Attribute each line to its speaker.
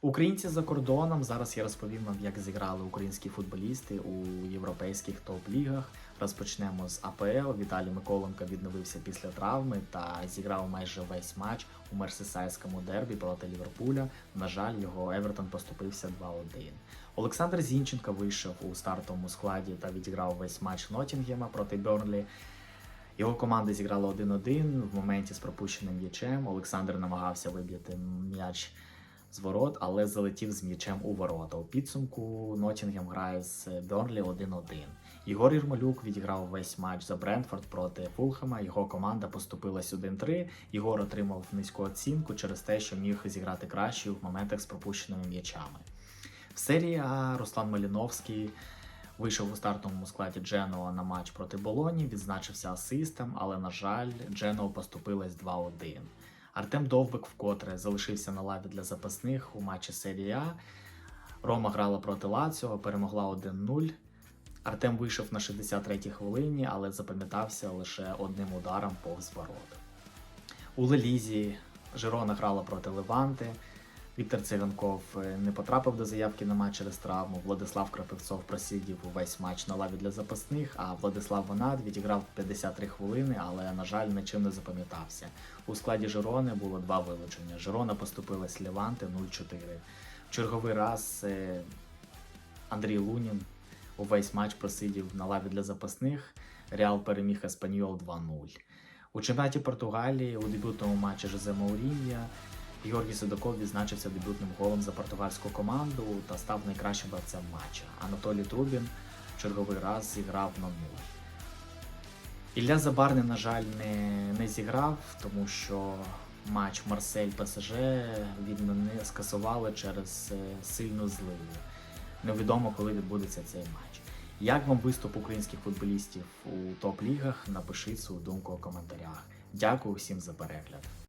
Speaker 1: Українці за кордоном. Зараз я розповім вам, як зіграли українські футболісти у європейських топ-лігах. Розпочнемо з АПЛ. Віталій Миколенко відновився після травми та зіграв майже весь матч у мерсисайському дербі проти Ліверпуля. На жаль, його Евертон поступився 2-1. Олександр Зінченко вийшов у стартовому складі та відіграв весь матч Ноттінгема проти Бернлі. Його команда зіграла 1-1 в моменті з пропущеним м'ячем. Олександр намагався виб'яти м'яч з ворот, але залетів з м'ячем у ворота. У підсумку Ноттінгем грає з Бернлі 1-1. Ігор Єрмолюк відіграв весь матч за Брентфорд проти Фулхема. Його команда поступилась 1-3. Ігор отримав низьку оцінку через те, що міг зіграти краще в моментах з пропущеними м'ячами. В серії А Руслан Маліновський вийшов у стартовому складі Дженоа на матч проти Болоні, відзначився асистом, але, на жаль, Дженоа поступилась 2-1. Артем Довбик вкотре залишився на лаві для запасних у матчі серії А. Рома грала проти Лаціо, перемогла 1-0. Артем вийшов на 63-й хвилині, але запам'ятався лише одним ударом повз ворот. У Лелізі Жирона грала проти Леванти. Віктор Циганков е, не потрапив до заявки на матч через травму. Владислав Крапивцов просидів увесь матч на лаві для запасних, а Владислав Вонат відіграв 53 хвилини, але, на жаль, нічим не запам'ятався. У складі Жирони було два вилучення. Жирона поступилась Леванти 0-4. В черговий раз е, Андрій Лунін увесь матч просидів на лаві для запасних. Реал переміг Еспаньол 2-0. У чемпіонаті Португалії у дебютному матчі Жозе Маурінія Георгій Судаков відзначився дебютним голом за португальську команду та став найкращим гравцем матча. Анатолій Трубін черговий раз зіграв на 0. Ілля Забарний, на жаль, не, не зіграв, тому що матч Марсель ПСЖ він не скасували через е, сильну зливу. Невідомо, коли відбудеться цей матч. Як вам виступ українських футболістів у топ-лігах? Напишіть свою думку у коментарях. Дякую всім за перегляд.